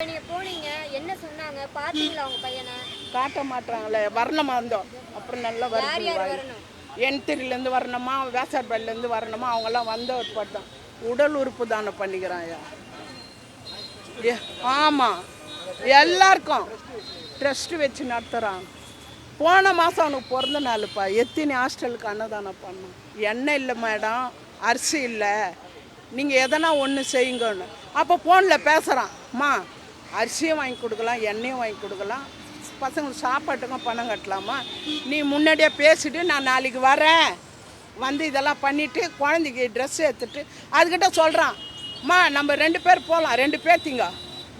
நீங்க போனீங்க என்ன சொன்னாங்க? பாத்தீங்களா உங்க பையனை? காட்ட மாட்டாங்களே வரணுமா இருந்தோம் அப்புறம் நல்லா யார் வருது யார் வாய். வரணும்? என்திரிலேருந்து வரணுமா வேசார்பாடிலேருந்து வரணுமா அவங்கெல்லாம் வந்த ஒரு தான் உடல் உறுப்பு தானம் பண்ணிக்கிறான் ஆமாம் எல்லாருக்கும் ட்ரஸ்ட் வச்சு நடத்துகிறான் போன மாதம் அவனுக்கு பிறந்த நாளுப்பா. எத்தினி ஹாஸ்டலுக்கு அன்னதானம் பண்ணோம். எண்ணெய் இல்லை மேடம் அரிசி இல்லை. நீங்கள் எதனா ஒன்று செய்யுங்கன்னு. அப்போ ஃபோனில் பேசுகிறான் அம்மா அரிசியும் வாங்கி கொடுக்கலாம் எண்ணெயும் வாங்கி கொடுக்கலாம். பசங்களுக்கு சாப்பாட்டுக்கும் பணம் கட்டலாமா? நீ முன்னாடியே பேசிட்டு நான் நாளைக்கு வரேன். வந்து இதெல்லாம் பண்ணிவிட்டு குழந்தைக்கு ட்ரெஸ் எடுத்துட்டு அதுக்கிட்ட சொல்கிறான் அம்மா நம்ம ரெண்டு பேர் போகலாம் ரெண்டு பேர்த்திங்க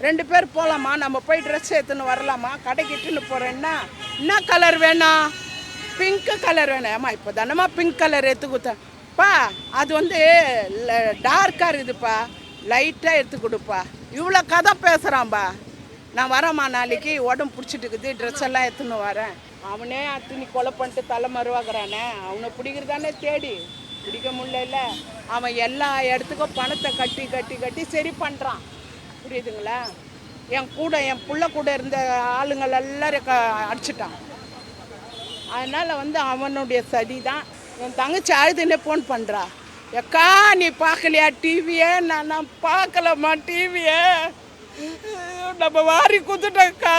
ரெண்டு பேர் போகலாமா நம்ம போய் ட்ரெஸ் எடுத்துன்னு வரலாமா? கடைக்கு இட்டுன்னு போகிறேன்னா என்ன கலர் வேணும்? பிங்க் கலர் வேணும். ஏமா இப்போ தானம்மா பிங்க் கலர் எடுத்து கொடுத்தேன். பா அது வந்து டார்க்காக இருக்குதுப்பா. லைட்டாக எடுத்து கொடுப்பா. இவ்வளோ கதை பேசுகிறான்பா நான் வரேம்மா நாளைக்கு உடம்பு பிடிச்சிட்டு இருக்குது. ட்ரெஸ் எல்லாம் எடுத்துன்னு வரேன். அவனே அத்தினி கொலை பண்ணிட்டு தலை மருவாக்குறானே. அவனை பிடிக்கிறதானே தேடி. பிடிக்க முடியல. அவன் எல்லா இடத்துக்கும் பணத்தை கட்டி கட்டி கட்டி சரி பண்ணுறான் புரியுதுங்களா? என் கூட என் பிள்ளை கூட இருந்த ஆளுங்கள் எல்லாரும் க அடிச்சிட்டான். அதனால் வந்து அவனுடைய சதி தான் என் தங்கச்சி அழுதுன்னே ஃபோன் பண்ணுறா எக்கா நீ பார்க்கலையா டிவியே நான் நான் பார்க்கலம்மா டிவியே நம்ம வாரி குத்துட்டக்கா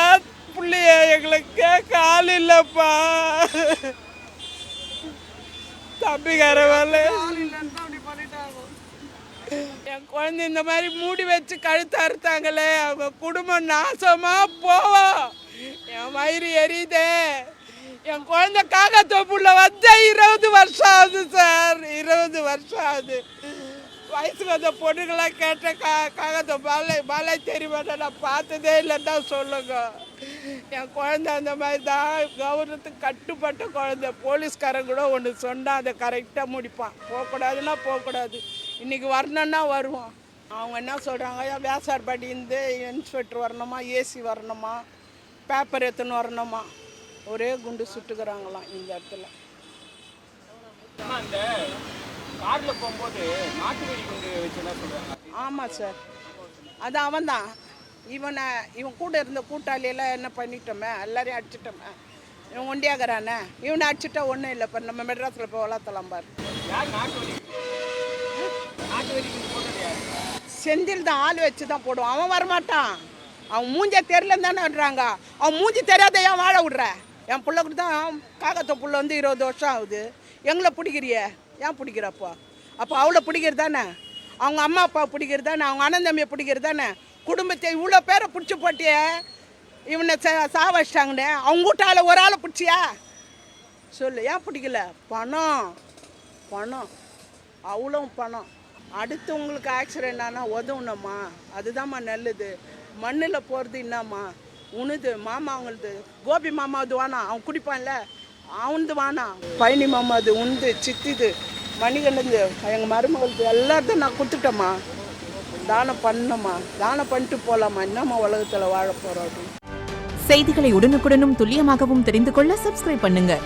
புள்ளைய எங்களுக்கு கேட்க ஆள் இல்லைப்பா. தம்பிக்கார வேலை என் குழந்தை இந்த மாதிரி மூடி வச்சு கழுத்து அறுத்தாங்களே அவங்க குடும்பம் நாசமாக போவோம். என் வயிறு எரியுதே. என் குழந்தை காக்கத்தோப்புள்ள வந்து இருபது வருஷம் ஆகுது சார். இருபது வருஷம் ஆகுது வயசுக்கு வந்த பொண்ணுங்களாம் கேட்ட கா காகத்தோ பாலை பாலை தெரியுமா நான் பார்த்ததே இல்லைன்னா சொல்லுங்க. என் குழந்தை அந்த மாதிரி தான் கௌரவத்துக்கு கட்டுப்பட்ட குழந்தை. போலீஸ்காரன் கூட ஒன்று சொன்னால் அதை கரெக்டாக முடிப்பான். போகக்கூடாதுன்னா போகக்கூடாது. இன்றைக்கி வரணுன்னா வருவோம் அவங்க என்ன சொல்கிறாங்க வேசார்பாடி இருந்து இன்ஸ்பெக்டர் வரணுமா? ஏசி வரணுமா? பேப்பர் எடுத்துன்னு வரணுமா? ஒரே குண்டு சுட்டுக்கிறாங்களாம் இந்த இடத்துல. ஆமாம் சார். அது அவன்தான். இவனை இவன் கூட இருந்த கூட்டாளியெல்லாம் என்ன பண்ணிட்டோமே எல்லாரையும் அடிச்சிட்டோமே. இவன் ஒண்டியாகிறானே? இவனை அடிச்சிட்டா ஒன்றும் இல்லை இப்போ நம்ம மெட்ராஸில் போய் வளர்த்தலாம் பாரு. செந்தில் தான் ஆள் வச்சு தான் போடுவான். அவன் வரமாட்டான். அவன் மூஞ்ச தெரியலன்னு தானே விடுறாங்க அவன் மூஞ்சி தெரியாத ஏன் வாழ விடுற? என் பிள்ளைக்கு தான் காகத்தை புள்ள வந்து இருபது வருஷம் ஆகுது. எங்களை பிடிக்கிறிய? ஏன் பிடிக்கிறப்போ அப்போ? அவளை பிடிக்கிறது தானே? அவங்க அம்மா அப்பா பிடிக்கிறது தானே? அவங்க அண்ணன் தம்பியை பிடிக்கிறது தானே? குடும்பத்தை இவ்வளோ பேரை பிடிச்சி போட்டியே? இவனை சா சாவச்சிட்டாங்கண்ணே அவங்க வீட்டால ஒரு ஆளை பிடிச்சியா? சொல்லு ஏன் பிடிக்கல? பணம். பணம். அவ்வளோ பணம். அடுத்தவங்களுக்கு ஆக்சிடென்ட் ஆனால் உதவுனம்மா. அதுதான்மா நல்லது. மண்ணில் போகிறது என்னம்மா? உனது மாமா அவங்களது கோபி மாமாவது வானா? அவன் குடிப்பான்ல. அவனது வானா? பழனி மாமா உந்து சித்திது மணிகண்டது எங்கள் மருமகளுக்கு எல்லாத்தையும் நான் கொடுத்துட்டேம்மா. தானம் பண்ணம்மா. தானம் பண்ணிட்டு போகலாமா என்னம்மா உலகத்தில் வாழ போகிறோம் செய்திகளை உடனுக்குடனும் துல்லியமாகவும் தெரிந்து கொள்ள சப்ஸ்கிரைப் பண்ணுங்கள்